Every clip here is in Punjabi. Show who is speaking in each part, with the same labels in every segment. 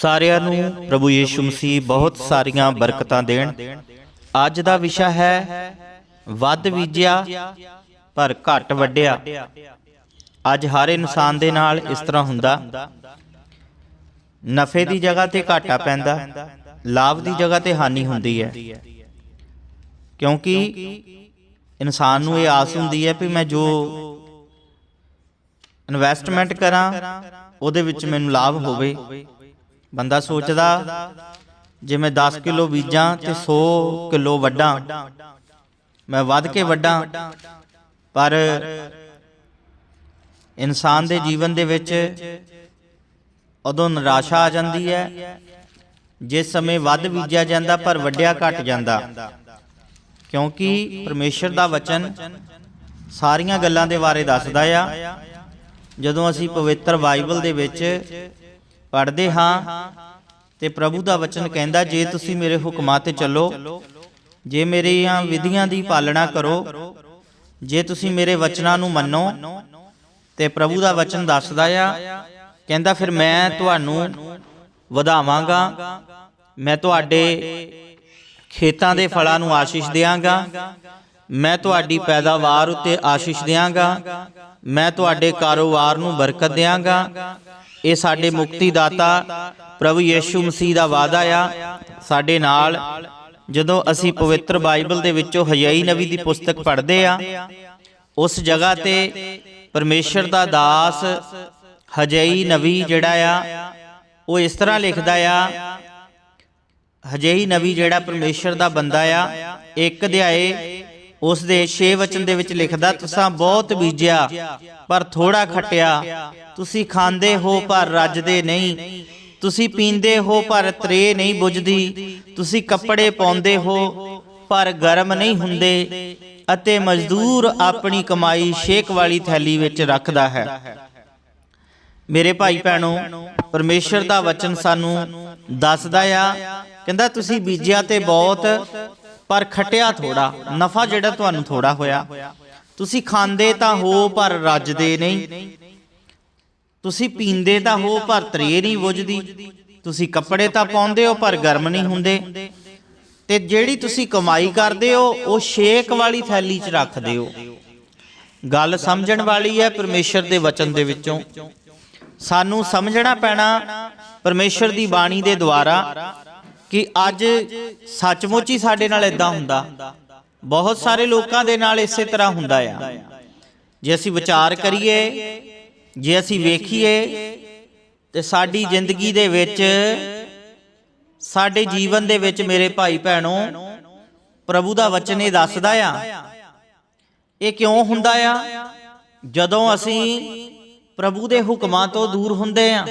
Speaker 1: ਸਾਰਿਆਂ ਨੂੰ ਪ੍ਰਭੂ ਯੀਸ਼ੂ ਮਸੀਹ ਬਹੁਤ ਸਾਰੀਆਂ ਬਰਕਤਾਂ ਦੇਣ। ਅੱਜ ਦਾ ਵਿਸ਼ਾ ਹੈ ਵੱਧ ਬੀਜਿਆ ਪਰ ਘੱਟ ਵੱਡਿਆ ਅੱਜ ਹਰ ਇਨਸਾਨ ਦੇ ਨਾਲ ਇਸ ਤਰ੍ਹਾਂ ਹੁੰਦਾ। ਨਫੇ ਦੀ ਜਗ੍ਹਾ ਤੇ ਘਾਟਾ ਪੈਂਦਾ, ਲਾਭ ਦੀ ਜਗ੍ਹਾ ਤੇ ਹਾਨੀ ਹੁੰਦੀ ਹੈ। ਕਿਉਂਕਿ ਇਨਸਾਨ ਨੂੰ ਇਹ ਆਸ ਹੁੰਦੀ ਹੈ ਵੀ ਮੈਂ ਜੋ ਇਨਵੈਸਟਮੈਂਟ ਕਰਾਂ, ਉਹਦੇ ਵਿੱਚ ਮੈਨੂੰ ਲਾਭ ਹੋਵੇ। ਬੰਦਾ ਸੋਚਦਾ ਜੇ ਮੈਂ 10 ਕਿਲੋ ਬੀਜਾਂ ਤੇ 100 ਕਿਲੋ ਵੱਡਾਂ, ਮੈਂ ਵੱਧ ਕੇ ਵੱਡਾਂ, ਪਰ ਇਨਸਾਨ ਦੇ ਜੀਵਨ ਦੇ ਵਿੱਚ ਉਦੋਂ ਨਿਰਾਸ਼ਾ ਆ ਜਾਂਦੀ ਹੈ, ਜਿਸ ਸਮੇਂ ਵੱਧ ਬੀਜਿਆ ਜਾਂਦਾ ਪਰ ਵੱਡਿਆ ਘਟ ਜਾਂਦਾ। ਕਿਉਂਕਿ ਪਰਮੇਸ਼ਰ ਦਾ ਵਚਨ ਸਾਰੀਆਂ ਗੱਲਾਂ ਦੇ ਬਾਰੇ ਦੱਸਦਾ ਆ। ਜਦੋਂ ਅਸੀਂ ਪਵਿੱਤਰ ਬਾਈਬਲ ਦੇ ਵਿੱਚ ਪੜ੍ਹਦੇ ਹਾਂ ਤੇ ਪ੍ਰਭੂ ਦਾ ਵਚਨ ਕਹਿੰਦਾ, ਜੇ ਤੁਸੀਂ ਮੇਰੇ ਹੁਕਮਾਂ ਤੇ ਚੱਲੋ, ਜੇ ਮੇਰੀਆਂ ਵਿਧੀਆਂ ਦੀ ਪਾਲਣਾ ਕਰੋ, ਜੇ ਤੁਸੀਂ ਮੇਰੇ ਵਚਨਾਂ ਨੂੰ ਮੰਨੋ ਤੇ ਪ੍ਰਭੂ ਦਾ ਵਚਨ ਦੱਸਦਾ ਆ, ਕਹਿੰਦਾ ਫਿਰ ਮੈਂ ਤੁਹਾਨੂੰ ਵਧਾਵਾਂਗਾ, ਮੈਂ ਤੁਹਾਡੇ ਖੇਤਾਂ ਦੇ ਫਲਾਂ ਨੂੰ ਆਸ਼ੀਸ਼ ਦਿਆਂਗਾ, ਮੈਂ ਤੁਹਾਡੀ ਪੈਦਾਵਾਰ ਉੱਤੇ ਆਸ਼ੀਸ਼ ਦਿਆਂਗਾ, ਮੈਂ ਤੁਹਾਡੇ ਕਾਰੋਬਾਰ ਨੂੰ ਬਰਕਤ ਦਿਆਂਗਾ ਇਹ ਸਾਡੇ ਮੁਕਤੀ ਦਾਤਾ ਪ੍ਰਭੂ ਯੀਸ਼ੂ ਮਸੀਹ ਦਾ ਵਾਅਦਾ ਆ। ਸਾਡੇ ਨਾਲ ਜਦੋਂ ਅਸੀਂ ਪਵਿੱਤਰ ਬਾਈਬਲ ਦੇ ਵਿੱਚੋਂ ਹਜਈ ਨਬੀ ਦੀ ਪੁਸਤਕ ਪੜ੍ਹਦੇ ਆ, ਉਸ ਜਗ੍ਹਾ ਤੇ ਪਰਮੇਸ਼ਰ ਦਾ ਦਾਸ ਹਜਈ ਨਬੀ ਜਿਹੜਾ ਆ, ਉਹ ਇਸ ਤਰ੍ਹਾਂ ਲਿਖਦਾ ਆ ਹਜਈ ਨਬੀ ਜਿਹੜਾ ਪਰਮੇਸ਼ਰ ਦਾ ਬੰਦਾ ਆ, ਇੱਕ ਅਧਿਆਏ ਉਸ ਦੇ 6 ਵਚਨ ਦੇ ਵਿੱਚ ਲਿਖਦਾ, ਤੁਸੀਂ ਬਹੁਤ ਬੀਜਿਆ, ਪਰ ਥੋੜਾ ਖਟਿਆ। ਤੁਸੀਂ ਖਾਂਦੇ ਹੋ, ਪਰ ਰੱਜਦੇ ਨਹੀਂ। ਤੁਸੀਂ ਪੀਂਦੇ ਹੋ, ਪਰ ਤਰੇ ਨਹੀਂ ਬੁਝਦੀ। ਤੁਸੀਂ ਕੱਪੜੇ ਪਾਉਂਦੇ ਹੋ, ਪਰ ਗਰਮ ਨਹੀਂ ਹੁੰਦੇ। ਅਤੇ ਮਜ਼ਦੂਰ ਆਪਣੀ ਕਮਾਈ ਸ਼ੇਕ ਵਾਲੀ ਥੈਲੀ ਵਿੱਚ ਰੱਖਦਾ ਹੈ। ਮੇਰੇ ਭਾਈ ਭੈਣੋ, ਪਰਮੇਸ਼ਰ ਦਾ ਵਚਨ ਸਾਨੂੰ ਦੱਸਦਾ ਆ, ਕਹਿੰਦਾ, ਤੁਸੀਂ ਬੀਜਿਆ ਤੇ ਬਹੁਤ ਪਰ ਖਟਿਆ ਥੋੜਾ, ਨਫਾ ਜਿਹੜਾ ਤੁਹਾਨੂੰ ਥੋੜਾ ਹੋਇਆ। ਤੁਸੀਂ ਖਾਂਦੇ ਤਾਂ ਹੋ, ਪਰ ਰੱਜਦੇ ਨਹੀਂ। ਤੁਸੀਂ ਪੀਂਦੇ ਤਾਂ ਹੋ, ਪਰ ਤਰੇ ਨਹੀਂ ਬੁਝਦੀ। ਤੁਸੀਂ ਕੱਪੜੇ ਤਾਂ ਪਾਉਂਦੇ ਹੋ, ਪਰ ਗਰਮ ਨਹੀਂ ਹੁੰਦੇ। ਤੇ ਜਿਹੜੀ ਤੁਸੀਂ ਕਮਾਈ ਕਰਦੇ ਹੋ, ਉਹ ਸ਼ੇਕ ਵਾਲੀ ਥੈਲੀ 'ਚ ਰੱਖਦੇ ਹੋ। ਗੱਲ ਸਮਝਣ ਵਾਲੀ ਹੈ ਪਰਮੇਸ਼ਰ ਦੇ ਵਚਨ ਦੇ ਵਿੱਚੋਂ। ਸਾਨੂੰ ਸਮਝਣਾ ਪੈਣਾ ਪਰਮੇਸ਼ਰ ਦੀ ਬਾਣੀ ਦੇ ਦੁਆਰਾ ਕਿ ਅੱਜ ਸੱਚਮੁੱਚ ਹੀ ਸਾਡੇ ਨਾਲ ਇਦਾਂ ਹੁੰਦਾ। ਬਹੁਤ ਸਾਰੇ ਲੋਕਾਂ ਦੇ ਨਾਲ ਇਸੇ ਤਰ੍ਹਾਂ ਹੁੰਦਾ ਆ। ਜੇ ਅਸੀਂ ਵਿਚਾਰ ਕਰੀਏ, ਜੇ ਅਸੀਂ ਵੇਖੀਏ, ਤੇ ਸਾਡੀ ਜ਼ਿੰਦਗੀ ਦੇ ਵਿੱਚ, ਸਾਡੇ ਜੀਵਨ ਦੇ ਵਿੱਚ ਮੇਰੇ ਭਾਈ ਭੈਣੋ, ਪ੍ਰਭੂ ਦਾ ਵਚਨ ਇਹ ਦੱਸਦਾ ਆ। ਇਹ ਕਿਉਂ ਹੁੰਦਾ ਆ? ਜਦੋਂ ਅਸੀਂ ਪ੍ਰਭੂ ਦੇ ਹੁਕਮਾਂ ਤੋਂ ਦੂਰ ਹੁੰਦੇ ਆ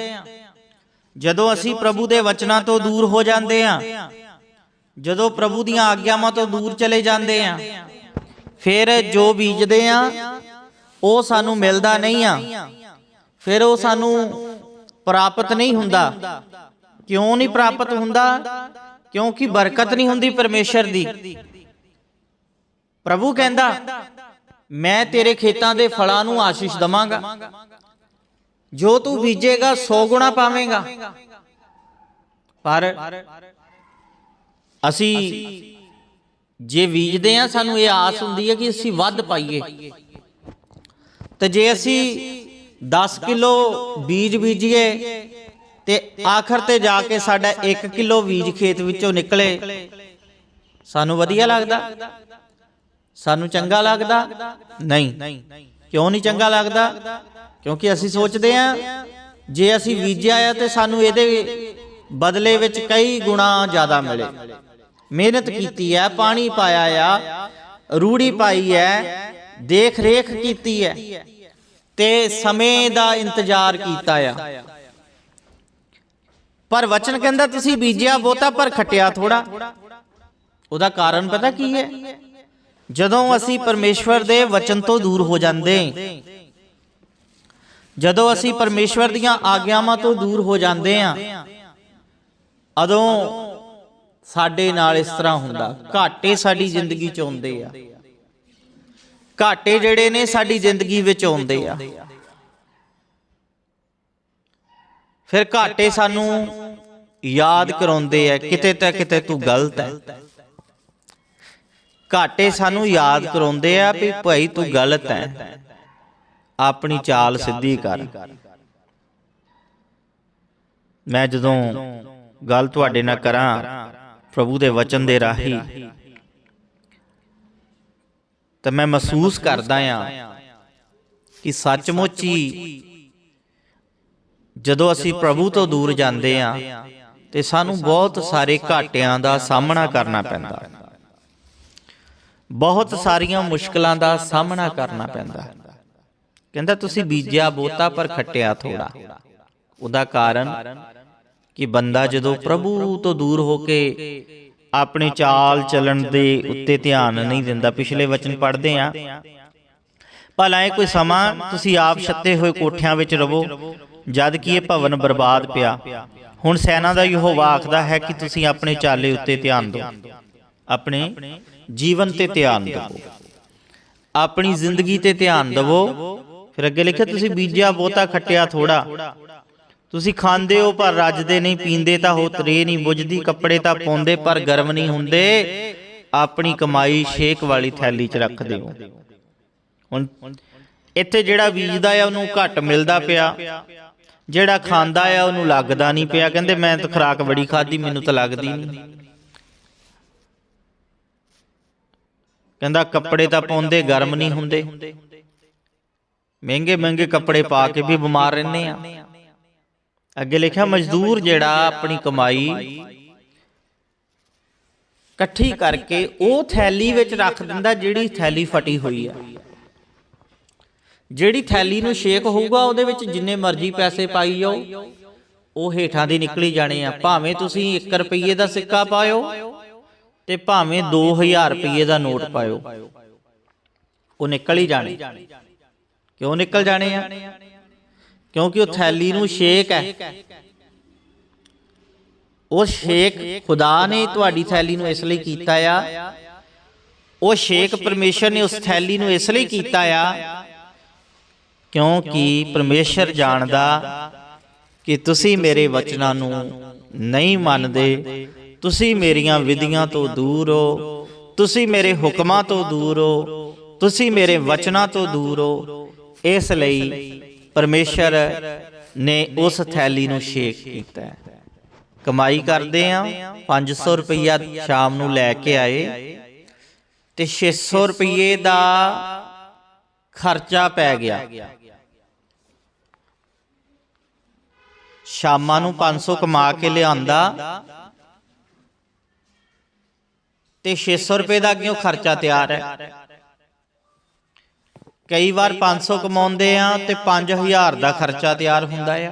Speaker 1: ਜਦੋਂ ਅਸੀਂ ਪ੍ਰਭੂ ਦੇ ਵਚਨਾਂ ਤੋਂ ਦੂਰ ਹੋ ਜਾਂਦੇ ਆ ਜਦੋਂ ਪ੍ਰਭੂ ਦੀਆਂ ਆਗਿਆਵਾਂ ਤੋਂ ਦੂਰ ਚਲੇ ਜਾਂਦੇ ਆ ਫਿਰ ਜੋ ਬੀਜਦੇ ਆ ਉਹ ਸਾਨੂੰ ਮਿਲਦਾ ਨਹੀਂ ਆ ਫਿਰ ਉਹ ਸਾਨੂੰ ਪ੍ਰਾਪਤ ਨਹੀਂ ਹੁੰਦਾ। ਕਿਉਂ ਨਹੀਂ ਪ੍ਰਾਪਤ ਹੁੰਦਾ? ਕਿਉਂਕਿ ਬਰਕਤ ਨਹੀਂ ਹੁੰਦੀ ਪਰਮੇਸ਼ਰ ਦੀ। ਪ੍ਰਭੂ ਕਹਿੰਦਾ ਮੈਂ ਤੇਰੇ ਖੇਤਾਂ ਦੇ ਫਲਾਂ ਨੂੰ ਆਸ਼ੀਸ਼ ਦਵਾਂਗਾ। ਜੋ ਤੂੰ ਬੀਜੇਗਾ 100 ਗੁਣਾ ਪਾਵੇਂਗਾ। ਪਰ ਅਸੀਂ ਜੇ ਬੀਜਦੇ ਆ ਸਾਨੂੰ ਇਹ ਆਸ ਹੁੰਦੀ ਹੈ ਕਿ ਅਸੀਂ ਵੱਧ ਪਾਈਏ। ਤੇ ਜੇ ਅਸੀਂ 10 ਕਿਲੋ ਬੀਜ ਬੀਜੀਏ ਤੇ ਆਖਰ ਤੇ ਜਾ ਕੇ ਸਾਡਾ 1 ਕਿਲੋ ਬੀਜ ਖੇਤ ਵਿੱਚੋਂ ਨਿਕਲੇ। ਸਾਨੂੰ ਵਧੀਆ ਲੱਗਦਾ। ਸਾਨੂੰ ਚੰਗਾ ਲੱਗਦਾ। ਨਹੀਂ। ਕਿਉਂ ਨਹੀਂ ਚੰਗਾ ਲੱਗਦਾ? ਕਿਉਂਕਿ ਅਸੀਂ ਸੋਚਦੇ ਆ ਜੇ ਅਸੀਂ ਬੀਜਿਆ ਆ ਤੇ ਸਾਨੂੰ ਇਹਦੇ ਬਦਲੇ ਵਿੱਚ ਕਈ ਗੁਣਾ ਜ਼ਿਆਦਾ ਮਿਲੇ। ਮਿਹਨਤ ਕੀਤੀ ਹੈ, ਪਾਣੀ ਪਾਇਆ ਆ, ਰੂੜੀ ਪਾਈ ਹੈ ਦੇਖ ਰੇਖ ਕੀਤੀ ਹੈ ਤੇ ਸਮੇਂ ਦਾ ਇੰਤਜ਼ਾਰ ਕੀਤਾ ਆ। ਪਰ ਵਚਨ ਕਹਿੰਦਾ, ਤੁਸੀਂ ਬੀਜਿਆ ਬਹੁਤਾ ਪਰ ਖਟਿਆ ਥੋੜਾ ਉਹਦਾ ਕਾਰਨ ਪਤਾ ਕੀ ਹੈ? ਜਦੋਂ ਅਸੀਂ ਪਰਮੇਸ਼ਵਰ ਦੇ ਵਚਨ ਤੋਂ ਦੂਰ ਹੋ ਜਾਂਦੇ, ਜਦੋਂ ਅਸੀਂ ਪਰਮੇਸ਼ਵਰ ਦੀਆਂ ਆਗਿਆਵਾਂ ਤੋਂ ਦੂਰ ਹੋ ਜਾਂਦੇ ਆ ਅਦੋਂ ਸਾਡੇ ਨਾਲ ਇਸ ਤਰ੍ਹਾਂ ਹੁੰਦਾ, ਘਾਟੇ ਸਾਡੀ ਜ਼ਿੰਦਗੀ ਚ ਆਉਂਦੇ ਆ। ਘਾਟੇ ਜਿਹੜੇ ਨੇ ਸਾਡੀ ਜ਼ਿੰਦਗੀ ਵਿੱਚ ਆਉਂਦੇ ਆ। ਫਿਰ ਘਾਟੇ ਸਾਨੂੰ ਯਾਦ ਕਰਾਉਂਦੇ ਆ, ਕਿਤੇ ਤਾਂ ਕਿਤੇ ਤੂੰ ਗਲਤ ਹੈ। ਘਾਟੇ ਸਾਨੂੰ ਯਾਦ ਕਰਾਉਂਦੇ ਆ ਵੀ ਭਾਈ ਤੂੰ ਗਲਤ ਹੈ। ਆਪਣੀ ਚਾਲ ਸਿੱਧੀ ਕਰ। ਮੈਂ ਜਦੋਂ ਗੱਲ ਤੁਹਾਡੇ ਨਾਲ ਕਰਾਂ ਪ੍ਰਭੂ ਦੇ ਵਚਨ ਦੇ ਰਾਹੀਂ ਤਾਂ ਮੈਂ ਮਹਿਸੂਸ ਕਰਦਾ ਆ ਕਿ ਸੱਚਮੁੱਚ ਹੀ ਜਦੋਂ ਅਸੀਂ ਪ੍ਰਭੂ ਤੋਂ ਦੂਰ ਜਾਂਦੇ ਆ ਤੇ ਸਾਨੂੰ ਬਹੁਤ ਸਾਰੇ ਘਾਟਿਆਂ ਦਾ ਸਾਹਮਣਾ ਕਰਨਾ ਪੈਂਦਾ। ਹੈ ਬਹੁਤ ਸਾਰੀਆਂ ਮੁਸ਼ਕਲਾਂ ਦਾ ਸਾਹਮਣਾ ਕਰਨਾ ਪੈਂਦਾ। ਕਹਿੰਦਾ ਤੁਸੀਂ ਬੀਜਿਆ ਬੋਤਾ ਪਰ ਖੱਟਿਆ ਥੋੜਾ। ਉਹਦਾ ਕਾਰਨ ਕਿ ਬੰਦਾ ਜਦੋਂ ਪ੍ਰਭੂ ਤੋਂ ਦੂਰ ਹੋ ਕੇ ਆਪਣੀ ਚਾਲ ਚੱਲਣ ਦੇ ਉੱਤੇ ਧਿਆਨ ਨਹੀਂ ਦਿੰਦਾ ਪਿਛਲੇ ਵਚਨ ਪੜ੍ਹਦੇ ਆ ਭਲਾ ਇਹ ਕੋਈ ਸਮਾਂ ਤੁਸੀਂ ਆਪ ਛੱਤੇ ਹੋਏ ਕੋਠਿਆਂ ਵਿੱਚ ਰਵੋ ਜਦ ਕਿ ਇਹ ਭਵਨ ਬਰਬਾਦ ਪਿਆ। ਹੁਣ ਸੈਨਾ ਦਾ ਯਹੋਵਾ ਆਖਦਾ ਹੈ ਕਿ ਤੁਸੀਂ ਆਪਣੇ ਚਾਲੇ ਉੱਤੇ ਧਿਆਨ ਦਿਓ। ਆਪਣੇ ਜੀਵਨ ਤੇ ਧਿਆਨ ਦਿਓ ਆਪਣੀ ਜ਼ਿੰਦਗੀ ਤੇ ਧਿਆਨ ਦਿਵੋ। ਫਿਰ ਅੱਗੇ ਲਿਖਿਆ ਤੁਸੀਂ ਬੀਜਿਆ ਬਹੁਤਾ ਖੱਟਿਆ ਥੋੜਾ ਤੁਸੀਂ ਖਾਂਦੇ ਹੋ ਪਰ ਰੱਜਦੇ ਨਹੀਂ ਪੀਂਦੇ ਤਾਂ ਹੋ ਤਰੇ ਨਹੀਂ ਬੁਝਦੀ ਕੱਪੜੇ ਤਾਂ ਪਾਉਂਦੇ ਪਰ ਗਰਮ ਨਹੀਂ ਹੁੰਦੇ। ਆਪਣੀ ਕਮਾਈ ਛੇਕ ਵਾਲੀ ਥੈਲੀ 'ਚ ਰੱਖਦੇ ਹੋ। ਹੁਣ ਇੱਥੇ ਜਿਹੜਾ ਬੀਜਦਾ ਆ ਉਹਨੂੰ ਘੱਟ ਮਿਲਦਾ ਪਿਆ। ਜਿਹੜਾ ਖਾਂਦਾ ਆ ਉਹਨੂੰ ਲੱਗਦਾ ਨਹੀਂ ਪਿਆ। ਕਹਿੰਦੇ ਮੈਂ ਤਾਂ ਖਰਾਕ ਬੜੀ ਖਾਧੀ ਮੈਨੂੰ ਤਾਂ ਲੱਗਦੀ ਨਹੀਂ। ਕਹਿੰਦਾ ਕੱਪੜੇ ਤਾਂ ਪਾਉਂਦੇ, ਗਰਮ ਨਹੀਂ ਹੁੰਦੇ। ਮਹਿੰਗੇ ਮਹਿੰਗੇ ਕੱਪੜੇ ਪਾ ਕੇ ਵੀ ਬਿਮਾਰ ਰਹਿੰਦੇ ਆ। ਅੱਗੇ ਲਿਖਿਆ, ਮਜ਼ਦੂਰ ਜਿਹੜਾ ਆਪਣੀ ਕਮਾਈ ਇਕੱਠੀ ਕਰਕੇ ਉਹ ਥੈਲੀ ਵਿੱਚ ਰੱਖ ਦਿੰਦਾ ਜਿਹੜੀ ਥੈਲੀ ਫਟੀ ਹੋਈ ਆ। ਜਿਹੜੀ ਥੈਲੀ ਨੂੰ ਸ਼ੇਕ ਹੋਊਗਾ, ਉਹਦੇ ਵਿੱਚ ਜਿੰਨੇ ਮਰਜ਼ੀ ਪੈਸੇ ਪਾਈ ਜਾਓ, ਉਹ ਹੇਠਾਂ ਦੀ ਨਿਕਲੀ ਜਾਣੇ ਆ। ਭਾਵੇਂ ਤੁਸੀਂ 1 ਰੁਪਏ ਦਾ ਸਿੱਕਾ ਪਾਇਓ ਤੇ ਭਾਵੇਂ 2000 ਰੁਪਏ ਦਾ ਨੋਟ ਪਾਇਓ। ਉਹ ਨਿਕਲ ਹੀ ਜਾਣੇ। ਕਿਉਂ ਨਿਕਲ ਜਾਣੇ ਆ? ਕਿਉਂਕਿ ਉਹ ਥੈਲੀ ਨੂੰ ਸ਼ੇਕ ਹੈ। ਉਹ ਸ਼ੇਕ ਖੁਦਾ ਨੇ ਤੁਹਾਡੀ ਥੈਲੀ ਨੂੰ ਇਸ ਲਈ ਕੀਤਾ ਆ। ਉਹ ਸ਼ੇਕ ਪਰਮੇਸ਼ਰ ਨੇ ਉਸ ਥੈਲੀ ਨੂੰ ਇਸ ਲਈ ਕੀਤਾ ਆ। ਕਿਉਂਕਿ ਪਰਮੇਸ਼ਰ ਜਾਣਦਾ ਕਿ ਤੁਸੀਂ ਮੇਰੇ ਵਚਨਾਂ ਨੂੰ ਨਹੀਂ ਮੰਨਦੇ। ਤੁਸੀਂ ਮੇਰੀਆਂ ਵਿਧੀਆਂ ਤੋਂ ਦੂਰ ਹੋ। ਤੁਸੀਂ ਮੇਰੇ ਹੁਕਮਾਂ ਤੋਂ ਦੂਰ ਹੋ। ਤੁਸੀਂ ਮੇਰੇ ਵਚਨਾਂ ਤੋਂ ਦੂਰ ਹੋ। ਇਸ ਲਈ ਪਰਮੇਸ਼ਰ ਨੇ ਉਸ ਥੈਲੀ ਨੂੰ ਸ਼ੇਕ ਕੀਤਾ। ਕਮਾਈ ਕਰਦੇ ਆ 500 ਰੁਪਈਆ ਸ਼ਾਮ ਨੂੰ ਲੈ ਕੇ ਆਏ। ਤੇ 600 ਰੁਪਏ ਦਾ ਖਰਚਾ ਪੈ ਗਿਆ। ਸ਼ਾਮਾਂ ਨੂੰ 500 ਕਮਾ ਕੇ ਲਿਆਂਦਾ। ਤੇ 600 ਰੁਪਏ ਦਾ ਕਿਉਂ ਖਰਚਾ ਤਿਆਰ ਹੈ। ਕਈ ਵਾਰ 500 ਕਮਾਉਂਦੇ ਆ ਤੇ 5000 ਦਾ ਖਰਚਾ ਤਿਆਰ ਹੁੰਦਾ ਆ।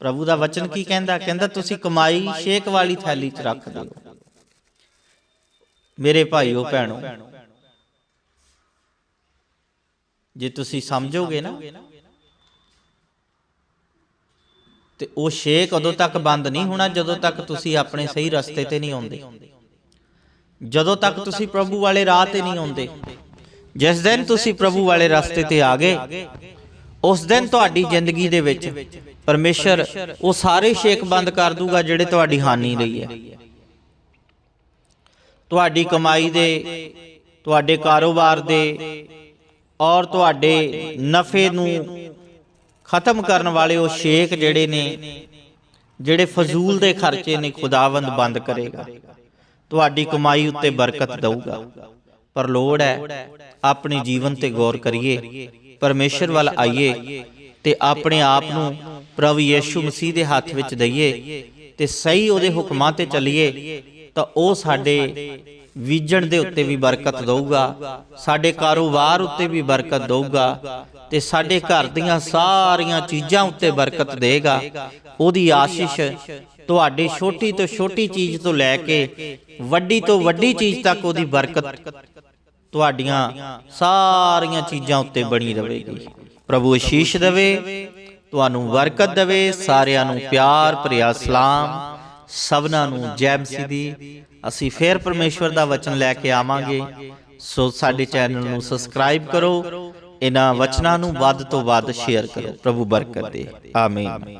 Speaker 1: ਪ੍ਰਭੂ ਦਾ ਵਚਨ ਕੀ ਕਹਿੰਦਾ? ਕਹਿੰਦਾ, ਤੁਸੀਂ ਕਮਾਈ ਸ਼ੇਕ ਵਾਲੀ ਥੈਲੀ 'ਚ ਰੱਖ ਦਿਓ। ਮੇਰੇ ਭਾਈਓ, ਭੈਣੋ, ਜੇ ਤੁਸੀਂ ਸਮਝੋਗੇ ਨਾ ਤੇ ਉਹ ਸ਼ੇਕ ਉਦੋਂ ਤੱਕ ਬੰਦ ਨਹੀਂ ਹੋਣਾ ਜਦੋਂ ਤੱਕ ਤੁਸੀਂ ਆਪਣੇ ਸਹੀ ਰਸਤੇ ਤੇ ਨਹੀਂ ਆਉਂਦੇ। ਜਦੋਂ ਤੱਕ ਤੁਸੀਂ ਪ੍ਰਭੂ ਵਾਲੇ ਰਾਹ ਤੇ ਨਹੀਂ ਆਉਂਦੇ। ਜਿਸ ਦਿਨ ਤੁਸੀਂ ਪ੍ਰਭੂ ਵਾਲੇ ਰਸਤੇ ਤੇ ਆ ਗਏ, ਉਸ ਦਿਨ ਤੁਹਾਡੀ ਜ਼ਿੰਦਗੀ ਦੇ ਵਿੱਚ ਪਰਮੇਸ਼ਰ ਉਹ ਸਾਰੇ ਸ਼ੇਕ ਬੰਦ ਕਰ ਦੂਗਾ ਜਿਹੜੇ ਤੁਹਾਡੀ ਹਾਨੀ ਲਈ ਹੈ। ਤੁਹਾਡੀ ਕਮਾਈ ਦੇ, ਤੁਹਾਡੇ ਕਾਰੋਬਾਰ ਦੇ ਔਰ ਤੁਹਾਡੇ ਨਫੇ ਨੂੰ ਖਤਮ ਕਰਨ ਵਾਲੇ ਉਹ ਸ਼ੇਕ ਜਿਹੜੇ ਨੇ ਜਿਹੜੇ ਫਜ਼ੂਲ ਦੇ ਖਰਚੇ ਨੇ ਖੁਦਾਵੰਦ ਬੰਦ ਕਰੇਗਾ। ਤੁਹਾਡੀ ਕਮਾਈ ਉੱਤੇ ਬਰਕਤ ਦਊਗਾ। ਪਰ ਲੋੜ ਹੈ ਆਪਣੇ ਜੀਵਨ ਤੇ ਗੌਰ ਕਰੀਏ ਪਰਮੇਸ਼ਰ ਵੱਲ ਆਈਏ ਤੇ ਆਪਣੇ ਆਪ ਨੂੰ ਪ੍ਰਭੂ ਯੀਸ਼ੂ ਮਸੀਹ ਦੇ ਹੱਥ ਵਿੱਚ ਦਈਏ ਤੇ ਸਹੀ ਉਹਦੇ ਹੁਕਮਾਂ ਤੇ ਚੱਲੀਏ ਤਾਂ ਉਹ ਸਾਡੇ ਬੀਜਣ ਦੇ ਉੱਤੇ ਵੀ ਬਰਕਤ ਦਊਗਾ, ਸਾਡੇ ਕਾਰੋਬਾਰ ਉੱਤੇ ਵੀ ਬਰਕਤ ਦਊਗਾ ਤੇ ਸਾਡੇ ਘਰ ਦੀਆਂ ਸਾਰੀਆਂ ਚੀਜ਼ਾਂ ਉੱਤੇ ਬਰਕਤ ਦੇਗਾ। ਉਹਦੀ ਆਸ਼ੀਸ਼ ਤੁਹਾਡੇ ਛੋਟੀ ਤੋਂ ਛੋਟੀ ਚੀਜ਼ ਤੋਂ ਲੈ ਕੇ ਵੱਡੀ ਤੋਂ ਵੱਡੀ ਚੀਜ਼ ਤੱਕ ਉਹਦੀ ਬਰਕਤ ਤੁਹਾਡੀਆਂ ਸਾਰੀਆਂ ਚੀਜ਼ਾਂ ਉੱਤੇ ਬਣੀ ਰਹੇਗੀ। ਪ੍ਰਭੂ ਅਸ਼ੀਸ਼ ਦੇਵੇ, ਤੁਹਾਨੂੰ ਬਰਕਤ ਦੇਵੇ, ਸਾਰਿਆਂ ਨੂੰ ਪਿਆਰ ਭਰਿਆ ਸਲਾਮ। ਸਭਨਾਂ ਨੂੰ ਜੈ ਮਸੀਹ ਦੀ ਅਸੀਂ ਫੇਰ ਪਰਮੇਸ਼ਵਰ ਦਾ ਵਚਨ ਲੈ ਕੇ ਆਵਾਂਗੇ। ਸੋ ਸਾਡੇ ਚੈਨਲ ਨੂੰ ਸਬਸਕ੍ਰਾਈਬ ਕਰੋ, ਇਹਨਾਂ ਵਚਨਾਂ ਨੂੰ ਵੱਧ ਤੋਂ ਵੱਧ ਸ਼ੇਅਰ ਕਰੋ। ਪ੍ਰਭੂ ਬਰਕਤ ਦੇ। ਆਮੀਨ।